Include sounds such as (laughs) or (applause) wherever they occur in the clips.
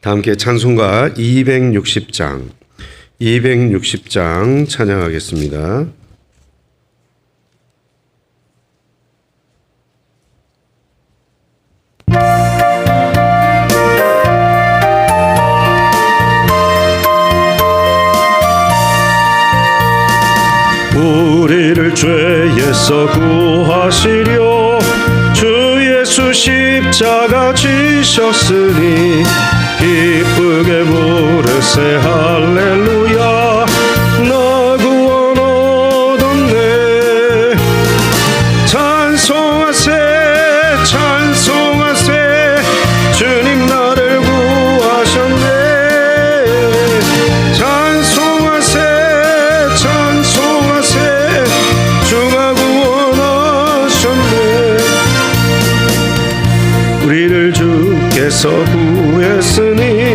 다 함께 찬송가 260장, 260장 찬양하겠습니다. 우리를 죄에서 구하시려 주 예수 십자가 지셨으니 기쁘게 부르세 할렐루야. 나 구원 얻었네. 찬송하세 찬송하세. 주님 나를 구하셨네. 찬송하세 찬송하세. 주가 구원하셨네. 우리를 주께서 구했 으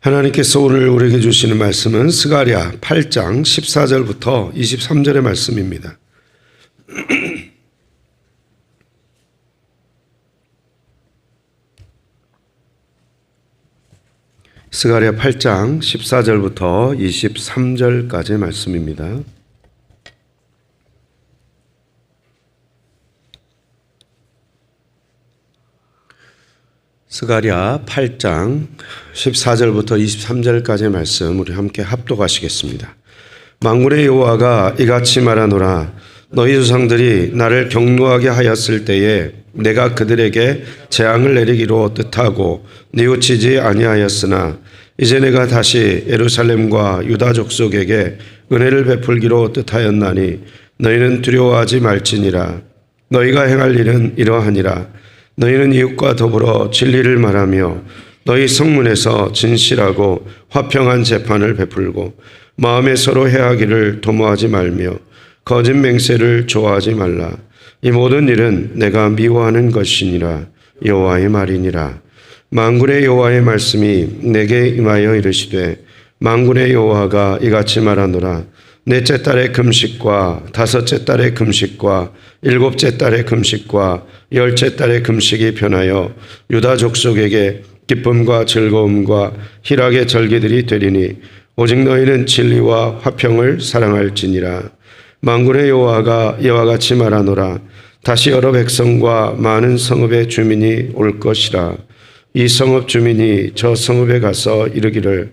하나님께서 오늘 우리에게 주시는 말씀은 스가랴 8장 14절부터 23절의 말씀입니다 (clears throat) 스가랴 8장 14절부터 23절까지의 말씀입니다. 스가랴 8장 14절부터 23절까지의 말씀 우리 함께 합독하시겠습니다. 만군의 여호와가 이같이 말하노라. 너희 조상들이 나를 경노하게 하였을 때에 내가 그들에게 재앙을 내리기로 뜻하고 뉘우치지 아니하였으나 이제 내가 다시 예루살렘과 유다 족속에게 은혜를 베풀기로 뜻하였나니 너희는 두려워하지 말지니라. 너희가 행할 일은 이러하니라 너희는 이웃과 더불어 진리를 말하며 너희 성문에서 진실하고 화평한 재판을 베풀고 마음에 서로 해하기를 도모하지 말며 거짓 맹세를 좋아하지 말라. 이 모든 일은 내가 미워하는 것이니라 여호와의 말이니라. 만군의 여호와의 말씀이 내게 임하여 이르시되 만군의 여호와가 이같이 말하노라 넷째 달의 금식과 다섯째 달의 금식과 일곱째 달의 금식과 열째 달의 금식이 변하여 유다 족속에게 기쁨과 즐거움과 희락의 절기들이 되리니 오직 너희는 진리와 화평을 사랑할지니라. 만군의 여호와가 이와 같이 말하노라. 다시 여러 백성과 많은 성읍의 주민이 올 것이라. 이 성읍 주민이 저 성읍에 가서 이르기를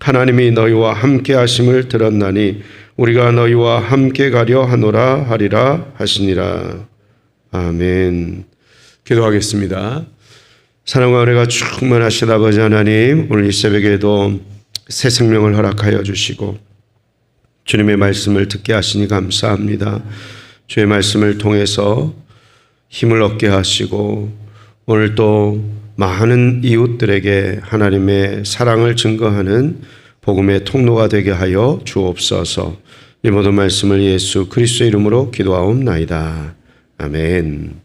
하나님이 너희와 함께 하심을 들었나니 우리가 너희와 함께 가려 하노라 하리라 하시니라. 아멘. 기도하겠습니다. 사랑과 은혜가 충만하신 아버지 하나님. 오늘 이 새벽에도 새 생명을 허락하여 주시고 주님의 말씀을 듣게 하시니 감사합니다. 주의 말씀을 통해서 힘을 얻게 하시고 오늘 또 많은 이웃들에게 하나님의 사랑을 증거하는 복음의 통로가 되게 하여 주옵소서. 이 모든 말씀을 예수 그리스도의 이름으로 기도하옵나이다. 아멘.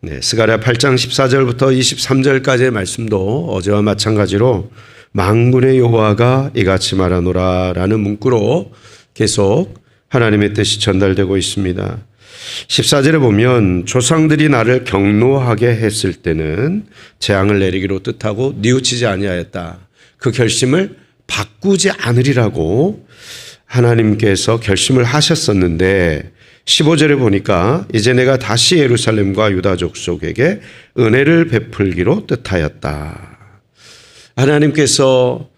네, 스가랴 8장 14절부터 23절까지의 말씀도 어제와 마찬가지로 망군의 여호와가 이같이 말하노라라는 문구로 계속 하나님의 뜻이 전달되고 있습니다. 14절에 보면 조상들이 나를 경노하게 했을 때는 재앙을 내리기로 뜻하고 뉘우치지 아니하였다. 그 결심을 바꾸지 않으리라고 하나님께서 결심을 하셨었는데 15절에 보니까 이제 내가 다시 예루살렘과 유다 족속에게 은혜를 베풀기로 뜻하였다. 하나님께서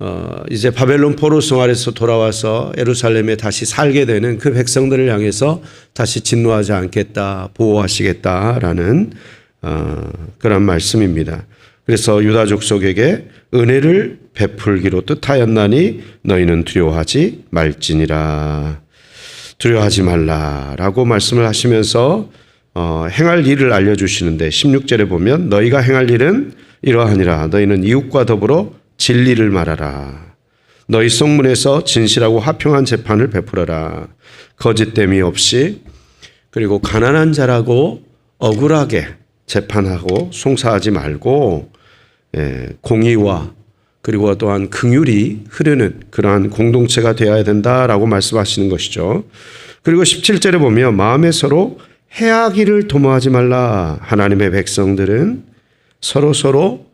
어, 이제 바벨론 포로 생활에서 돌아와서 예루살렘에 다시 살게 되는 그 백성들을 향해서 다시 진노하지 않겠다, 보호하시겠다라는 어, 그런 말씀입니다. 그래서 유다 족속에게 은혜를 베풀기로 뜻하였나니 너희는 두려워하지 말지니라. 두려워하지 말라라고 말씀을 하시면서 어, 행할 일을 알려주시는데 16절에 보면 너희가 행할 일은 이러하니라 너희는 이웃과 더불어 진리를 말하라 너희 속문에서 진실하고 화평한 재판을 베풀어라 거짓됨이 없이 그리고 가난한 자라고 억울하게 재판하고 송사하지 말고 예, 공의와 그리고 또한 긍휼이 흐르는 그러한 공동체가 되어야 된다라고 말씀하시는 것이죠. 그리고 17절에 보면 마음에 서로 해하기를 도모하지 말라. 하나님의 백성들은 서로 서로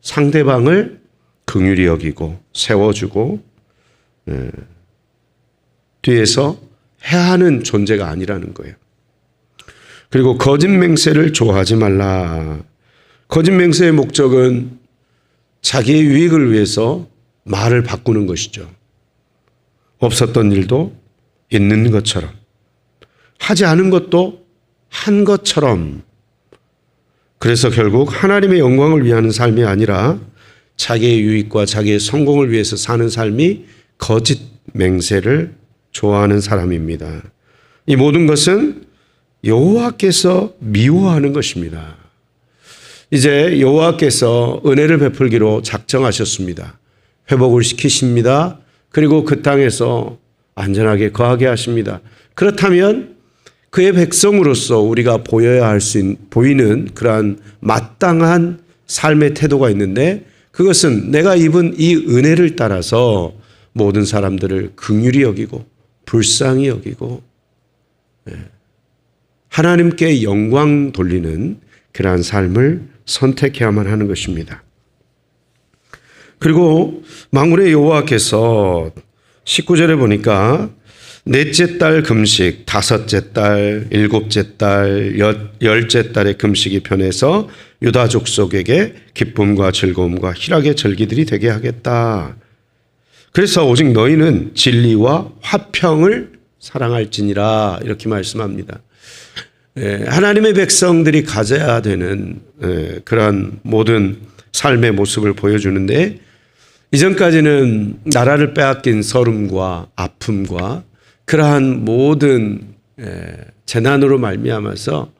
상대방을 긍휼히 여기고 세워주고 예, 뒤에서 해하는 존재가 아니라는 거예요. 그리고 거짓 맹세를 좋아하지 말라. 거짓 맹세의 목적은 자기의 유익을 위해서 말을 바꾸는 것이죠. 없었던 일도 있는 것처럼 하지 않은 것도 한 것처럼 그래서 결국 하나님의 영광을 위하는 삶이 아니라 자기의 유익과 자기의 성공을 위해서 사는 삶이 거짓 맹세를 좋아하는 사람입니다. 이 모든 것은 여호와께서 미워하는 것입니다. 이제 여호와께서 은혜를 베풀기로 작정하셨습니다. 회복을 시키십니다. 그리고 그 땅에서 안전하게 거하게 하십니다. 그렇다면 그의 백성으로서 우리가 보여야 할 수 보이는 그러한 마땅한 삶의 태도가 있는데 그것은 내가 입은 이 은혜를 따라서 모든 사람들을 긍휼히 여기고 불쌍히 여기고 예, 하나님께 영광 돌리는 그러한 삶을 선택해야만 하는 것입니다. 그리고 망군의 여호와께서 19절에 보니까 넷째 달 금식, 다섯째 달, 일곱째 달, 열째 달의 금식이 편해서 유다 족속에게 기쁨과 즐거움과 희락의 절기들이 되게 하겠다. 그래서 오직 너희는 진리와 화평을 사랑할지니라 이렇게 말씀합니다. 예, 하나님의 백성들이 가져야 되는 예, 그러한 모든 삶의 모습을 보여주는데 이전까지는 나라를 빼앗긴 서름과 아픔과 그러한 모든 에, 재난으로 말미암아서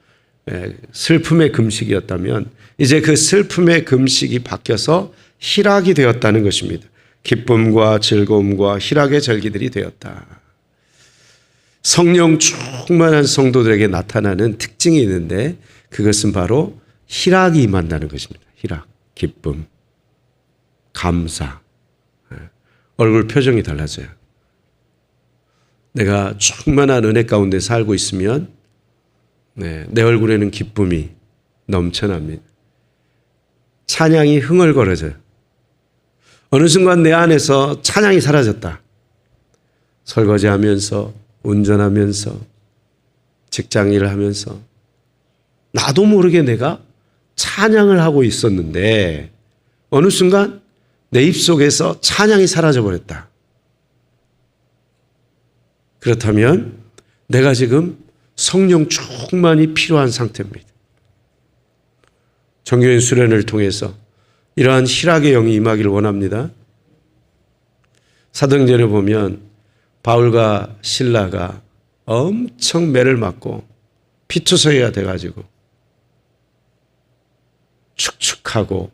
에, 슬픔의 금식이었다면 이제 그 슬픔의 금식이 바뀌어서 희락이 되었다는 것입니다. 기쁨과 즐거움과 희락의 절기들이 되었다. 성령 충만한 성도들에게 나타나는 특징이 있는데 그것은 바로 희락이 임한다는 것입니다. 희락, 기쁨, 감사. 예. 얼굴 표정이 달라져요. 내가 충만한 은혜 가운데 살고 있으면 네, 내 얼굴에는 기쁨이 넘쳐납니다. 찬양이 흥얼거려져요. 어느 순간 내 안에서 찬양이 사라졌다. 설거지하면서 운전하면서 직장 일을 하면서 나도 모르게 내가 찬양을 하고 있었는데 어느 순간 내 입속에서 찬양이 사라져 버렸다. 그렇다면 내가 지금 성령 충만이 필요한 상태입니다. 정교인 수련을 통해서 이러한 희락의 영이 임하기를 원합니다. 사도행전에 보면 바울과 신라가 엄청 매를 맞고 피투성이가 돼가지고 축축하고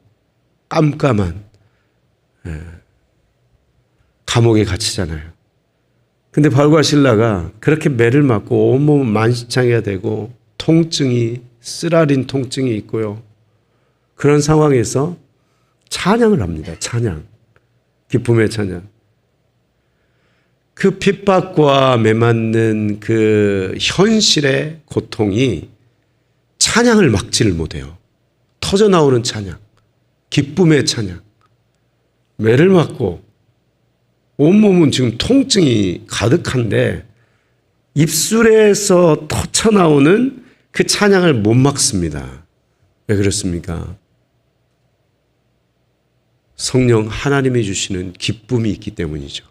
깜깜한 예, 감옥에 갇히잖아요. 근데 바울과 신라가 그렇게 매를 맞고 온몸은 만시창이가 되고 통증이 쓰라린 통증이 있고요. 그런 상황에서 찬양을 합니다. 찬양. 기쁨의 찬양. 그 핍박과 매맞는 그 현실의 고통이 찬양을 막지를 못해요. 터져 나오는 찬양. 기쁨의 찬양. 매를 맞고 온몸은 지금 통증이 가득한데 입술에서 터쳐 나오는 그 찬양을 못 막습니다. 왜 그렇습니까? 성령 하나님이 주시는 기쁨이 있기 때문이죠.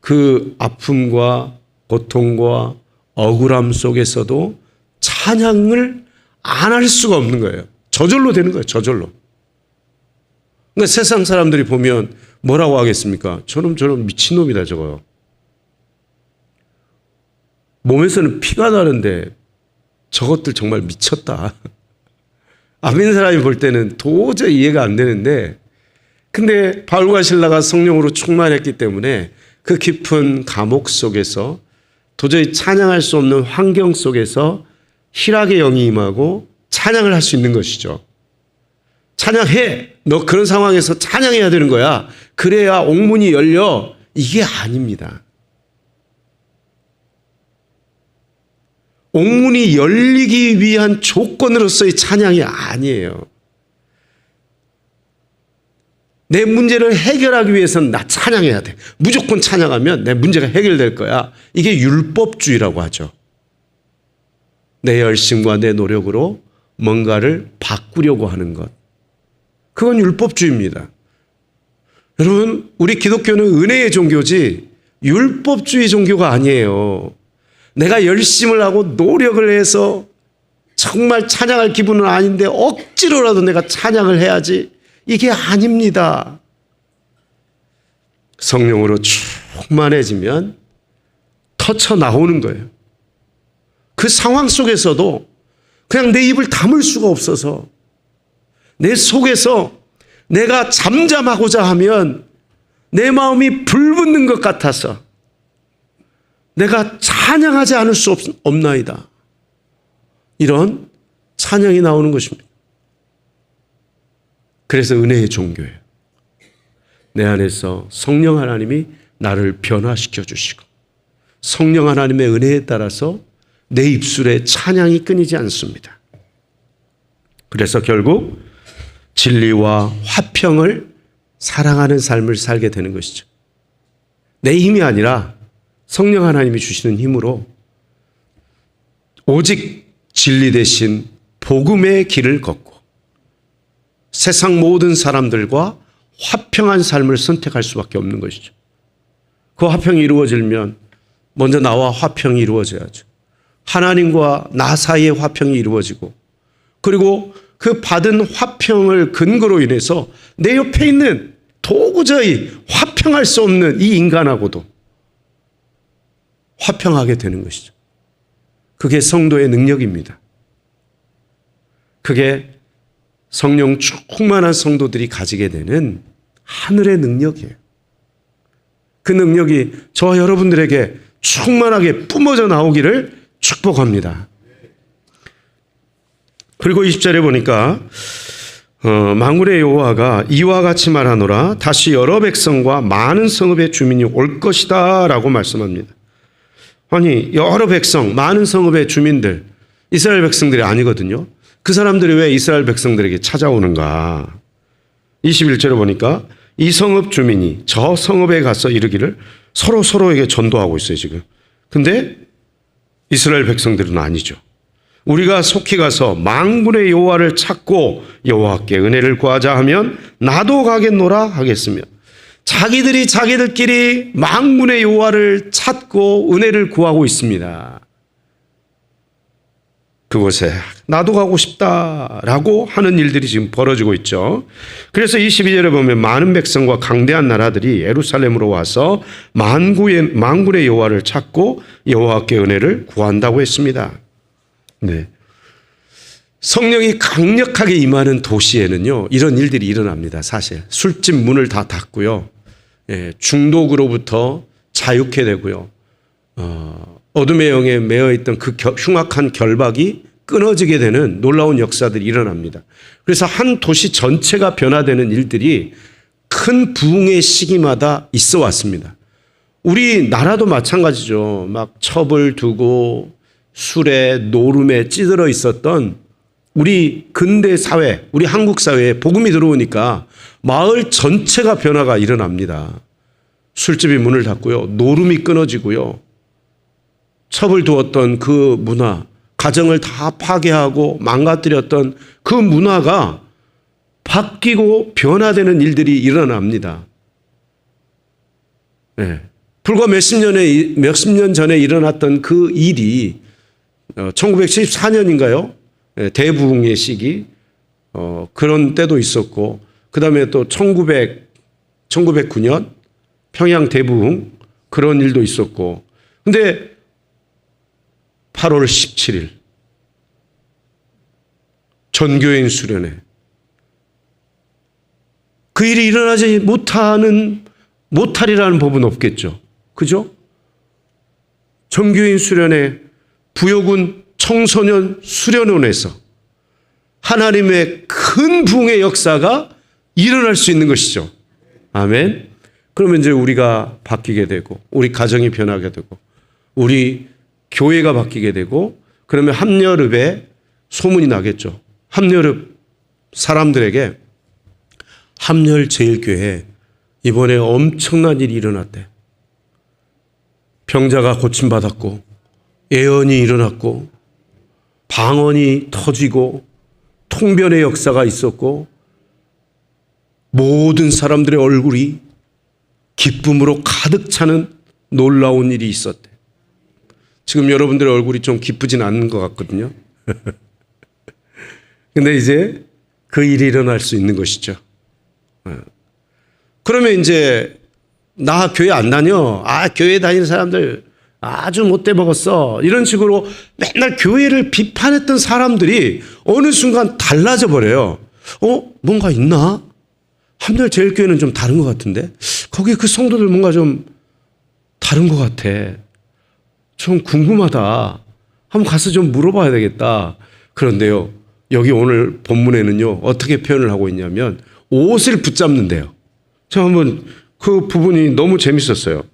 그 아픔과 고통과 억울함 속에서도 찬양을 안 할 수가 없는 거예요. 저절로 되는 거예요. 저절로. 그러니까 세상 사람들이 보면 뭐라고 하겠습니까? 저놈 저놈 미친놈이다 저거요. 몸에서는 피가 나는데 저것들 정말 미쳤다. (laughs) 안 믿는 사람이 볼 때는 도저히 이해가 안 되는데 근데 바울과 신라가 성령으로 충만했기 때문에 그 깊은 감옥 속에서 도저히 찬양할 수 없는 환경 속에서 희락의 영이 임하고 찬양을 할 수 있는 것이죠. 찬양해. 너 그런 상황에서 찬양해야 되는 거야. 그래야 옥문이 열려. 이게 아닙니다. 옥문이 열리기 위한 조건으로서의 찬양이 아니에요. 내 문제를 해결하기 위해서는 나 찬양해야 돼. 무조건 찬양하면 내 문제가 해결될 거야. 이게 율법주의라고 하죠. 내 열심과 내 노력으로 뭔가를 바꾸려고 하는 것. 그건 율법주의입니다. 여러분, 우리 기독교는 은혜의 종교지 율법주의 종교가 아니에요. 내가 열심을 하고 노력을 해서 정말 찬양할 기분은 아닌데 억지로라도 내가 찬양을 해야지. 이게 아닙니다. 성령으로 충만해지면 터쳐 나오는 거예요. 그 상황 속에서도 그냥 내 입을 다물 수가 없어서 내 속에서 내가 잠잠하고자 하면 내 마음이 불붙는 것 같아서 내가 찬양하지 않을 수 없, 없나이다. 이런 찬양이 나오는 것입니다. 그래서 은혜의 종교예요. 내 안에서 성령 하나님이 나를 변화시켜 주시고 성령 하나님의 은혜에 따라서 내 입술에 찬양이 끊이지 않습니다. 그래서 결국 진리와 화평을 사랑하는 삶을 살게 되는 것이죠. 내 힘이 아니라 성령 하나님이 주시는 힘으로 오직 진리 대신 복음의 길을 걷고 세상 모든 사람들과 화평한 삶을 선택할 수밖에 없는 것이죠. 그 화평이 이루어지면 먼저 나와 화평이 이루어져야죠. 하나님과 나 사이의 화평이 이루어지고 그리고 그 받은 화평을 근거로 인해서 내 옆에 있는 도저히 화평할 수 없는 이 인간하고도 화평하게 되는 것이죠. 그게 성도의 능력입니다. 그게 성령 충만한 성도들이 가지게 되는 하늘의 능력이에요. 그 능력이 저와 여러분들에게 충만하게 뿜어져 나오기를 축복합니다. 그리고 20절에 보니까 어, 망군의 여호와가 이와 같이 말하노라 다시 여러 백성과 많은 성읍의 주민이 올 것이다라고 말씀합니다. 아니 여러 백성, 많은 성읍의 주민들 이스라엘 백성들이 아니거든요. 그 사람들이 왜 이스라엘 백성들에게 찾아오는가? 21절에 보니까 이 성읍 주민이 저 성읍에 가서 이르기를 서로 서로에게 전도하고 있어요, 지금. 근데 이스라엘 백성들은 아니죠. 우리가 속히 가서 망군의 여호와를 찾고 여호와께 은혜를 구하자 하면 나도 가겠노라 하겠으며 자기들이 자기들끼리 망군의 여호와를 찾고 은혜를 구하고 있습니다. 그곳에 나도 가고 싶다라고 하는 일들이 지금 벌어지고 있죠. 그래서 22절에 보면 많은 백성과 강대한 나라들이 예루살렘으로 와서 만구의 만군의 여호와를 찾고 여호와께 은혜를 구한다고 했습니다. 네. 성령이 강력하게 임하는 도시에는요, 이런 일들이 일어납니다, 사실. 술집 문을 다 닫고요, 예, 중독으로부터 자유케 되고요, 어, 어둠의 영에 매여 있던 그 겨- 흉악한 결박이 끊어지게 되는 놀라운 역사들이 일어납니다. 그래서 한 도시 전체가 변화되는 일들이 큰 부흥의 시기마다 있어 왔습니다. 우리 나라도 마찬가지죠. 막 첩을 두고 술에 노름에 찌들어 있었던 우리 근대 사회, 우리 한국 사회에 복음이 들어오니까 마을 전체가 변화가 일어납니다. 술집이 문을 닫고요. 노름이 끊어지고요. 첩을 두었던 그 문화, 가정을 다 파괴하고 망가뜨렸던 그 문화가 바뀌고 변화되는 일들이 일어납니다. 예. 불과 몇십 년에 몇십 년 전에 일어났던 그 일이 1974년인가요? 예, 대부흥의 시기 어, 그런 때도 있었고 그 다음에 또 1900, 1909년 평양 대부흥 그런 일도 있었고 근데 8월 17일 전교인 수련회 그 일이 일어나지 못하는 못하리라는 법은 없겠죠. 그죠? 전교인 수련회 부여군 청소년 수련원에서 하나님의 큰 붕의 역사가 일어날 수 있는 것이죠. 아멘. 그러면 이제 우리가 바뀌게 되고, 우리 가정이 변하게 되고, 우리 교회가 바뀌게 되고, 그러면 함여름에 소문이 나겠죠. 함여름 사람들에게 함열 제일교회 이번에 엄청난 일이 일어났대. 병자가 고침받았고, 예언이 일어났고, 방언이 터지고, 통변의 역사가 있었고, 모든 사람들의 얼굴이 기쁨으로 가득 차는 놀라운 일이 있었대. 지금 여러분들의 얼굴이 좀 기쁘진 않은 것 같거든요. (laughs) 근데 이제 그 일이 일어날 수 있는 것이죠. 그러면 이제 나 교회 안 다녀. 아, 교회 다니는 사람들 아주 못돼 먹었어. 이런 식으로 맨날 교회를 비판했던 사람들이 어느 순간 달라져 버려요. 어, 뭔가 있나? 함들 제일교회는 좀 다른 것 같은데? 거기 그 성도들 뭔가 좀 다른 것 같아. 좀 궁금하다. 한번 가서 좀 물어봐야 되겠다. 그런데요, 여기 오늘 본문에는요, 어떻게 표현을 하고 있냐면, 옷을 붙잡는데요. 저 한번 그 부분이 너무 재밌었어요.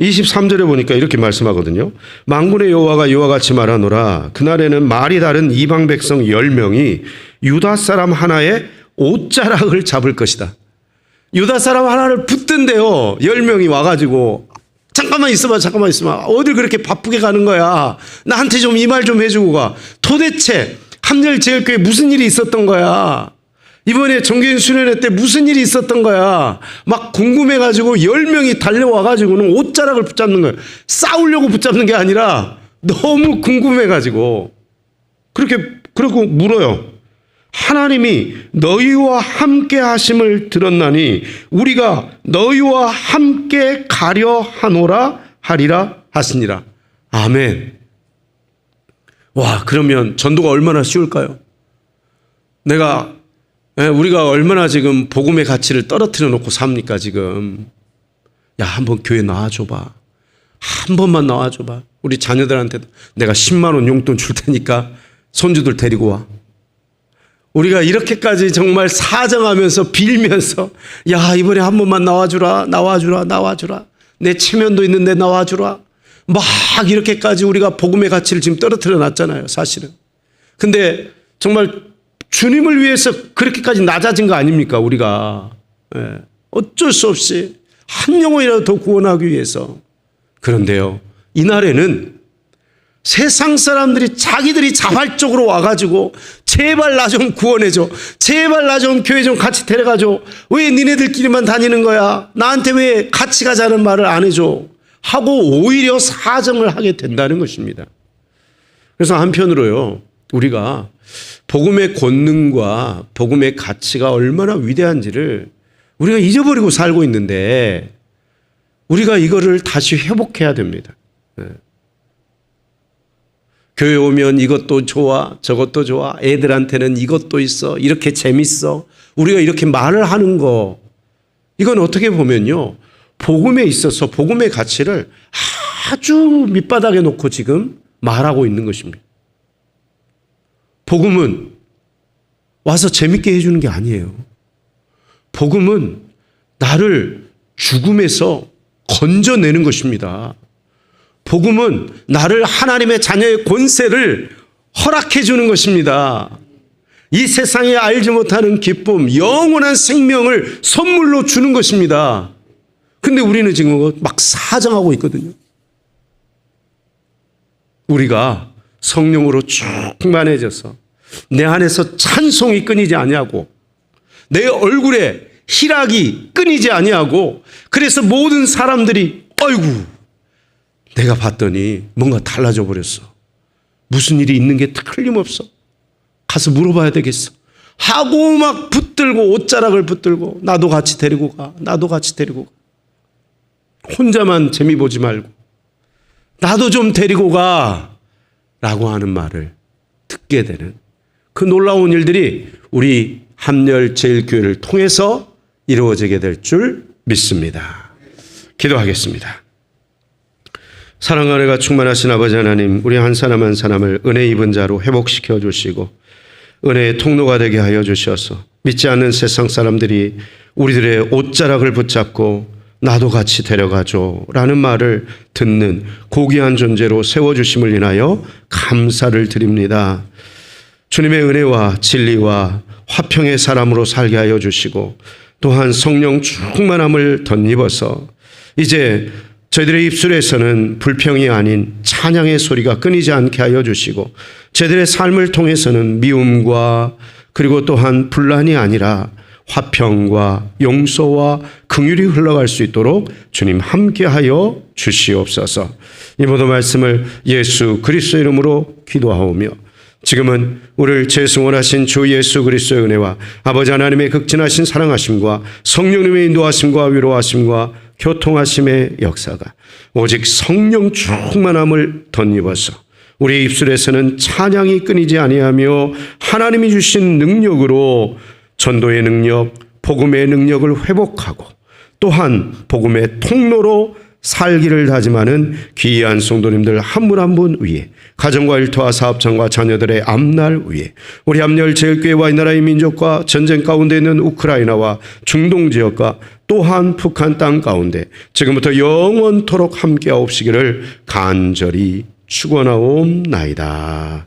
23절에 보니까 이렇게 말씀하거든요. 망군의 여호와가 이와 같이 말하노라. 그날에는 말이 다른 이방 백성 10명이 유다 사람 하나의 옷자락을 잡을 것이다. 유다 사람 하나를 붙든데요. 10명이 와가지고 잠깐만 있어봐, 잠깐만 있어봐. 어딜 그렇게 바쁘게 가는 거야. 나한테 좀 이 말 좀 해주고 가. 도대체 함열 제일교회 무슨 일이 있었던 거야. 이번에 정교인 수련회 때 무슨 일이 있었던 거야. 막 궁금해가지고 10명이 달려와가지고는 옷자락을 붙잡는 거야. 싸우려고 붙잡는 게 아니라 너무 궁금해가지고. 그렇게, 그러고 물어요. 하나님이 너희와 함께 하심을 들었나니 우리가 너희와 함께 가려 하노라 하리라 하시니라. 아멘. 와, 그러면 전도가 얼마나 쉬울까요? 내가, 예, 우리가 얼마나 지금 복음의 가치를 떨어뜨려 놓고 삽니까, 지금. 야, 한번 교회 나와줘봐. 한 번만 나와줘봐. 우리 자녀들한테도 내가 10만 원 용돈 줄 테니까 손주들 데리고 와. 우리가 이렇게까지 정말 사정하면서 빌면서 야 이번에 한 번만 나와주라 나와주라 나와주라 내 체면도 있는데 나와주라 막 이렇게까지 우리가 복음의 가치를 지금 떨어뜨려 놨잖아요 사실은 근데 정말 주님을 위해서 그렇게까지 낮아진 거 아닙니까 우리가 예. 어쩔 수 없이 한 영혼이라도 더 구원하기 위해서 그런데요 이날에는 세상 사람들이 자기들이 자발적으로 와가지고 제발 나 좀 구원해줘. 제발 나 좀 교회 좀 같이 데려가줘. 왜 니네들끼리만 다니는 거야? 나한테 왜 같이 가자는 말을 안 해줘? 하고 오히려 사정을 하게 된다는 것입니다. 그래서 한편으로요, 우리가 복음의 권능과 복음의 가치가 얼마나 위대한지를 우리가 잊어버리고 살고 있는데 우리가 이거를 다시 회복해야 됩니다. 네. 교회 오면 이것도 좋아, 저것도 좋아, 애들한테는 이것도 있어, 이렇게 재밌어. 우리가 이렇게 말을 하는 거, 이건 어떻게 보면요. 복음에 있어서 복음의 가치를 아주 밑바닥에 놓고 지금 말하고 있는 것입니다. 복음은 와서 재밌게 해주는 게 아니에요. 복음은 나를 죽음에서 건져내는 것입니다. 복음은 나를 하나님의 자녀의 권세를 허락해 주는 것입니다. 이 세상에 알지 못하는 기쁨, 영원한 생명을 선물로 주는 것입니다. 근데 우리는 지금 막 사정하고 있거든요. 우리가 성령으로 충만해져서 내 안에서 찬송이 끊이지 아니하고 내 얼굴에 희락이 끊이지 아니하고 그래서 모든 사람들이 아이고 내가 봤더니 뭔가 달라져 버렸어. 무슨 일이 있는 게 틀림없어. 가서 물어봐야 되겠어. 하고 막 붙들고 옷자락을 붙들고 나도 같이 데리고 가. 나도 같이 데리고 가. 혼자만 재미 보지 말고 나도 좀 데리고 가. 라고 하는 말을 듣게 되는 그 놀라운 일들이 우리 함열 제일교회를 통해서 이루어지게 될 줄 믿습니다. 기도하겠습니다. 사랑과 은혜가 충만하신 아버지 하나님, 우리 한 사람 한 사람을 은혜 입은 자로 회복시켜 주시고 은혜의 통로가 되게 하여 주셔서 믿지 않는 세상 사람들이 우리들의 옷자락을 붙잡고 나도 같이 데려가줘 라는 말을 듣는 고귀한 존재로 세워주심을 인하여 감사를 드립니다. 주님의 은혜와 진리와 화평의 사람으로 살게 하여 주시고 또한 성령 충만함을 덧입어서 이제 저희들의 입술에서는 불평이 아닌 찬양의 소리가 끊이지 않게 하여 주시고 저희들의 삶을 통해서는 미움과 그리고 또한 분란이 아니라 화평과 용서와 긍휼이 흘러갈 수 있도록 주님 함께하여 주시옵소서. 이 모든 말씀을 예수 그리스도 이름으로 기도하오며 지금은 우리를 재승원하신 주 예수 그리스도의 은혜와 아버지 하나님의 극진하신 사랑하심과 성령님의 인도하심과 위로하심과 교통하심의 역사가 오직 성령 충만함을 덧입어서 우리 입술에서는 찬양이 끊이지 아니하며 하나님이 주신 능력으로 전도의 능력, 복음의 능력을 회복하고 또한 복음의 통로로 살기를 다짐하는 귀한 성도님들 한 분 한 분 위에 가정과 일터와 사업장과 자녀들의 앞날 위에 우리 앞열 제일교회와 이 나라의 민족과 전쟁 가운데 있는 우크라이나와 중동 지역과 또한 북한 땅 가운데 지금부터 영원토록 함께하옵시기를 간절히 축원하옵나이다.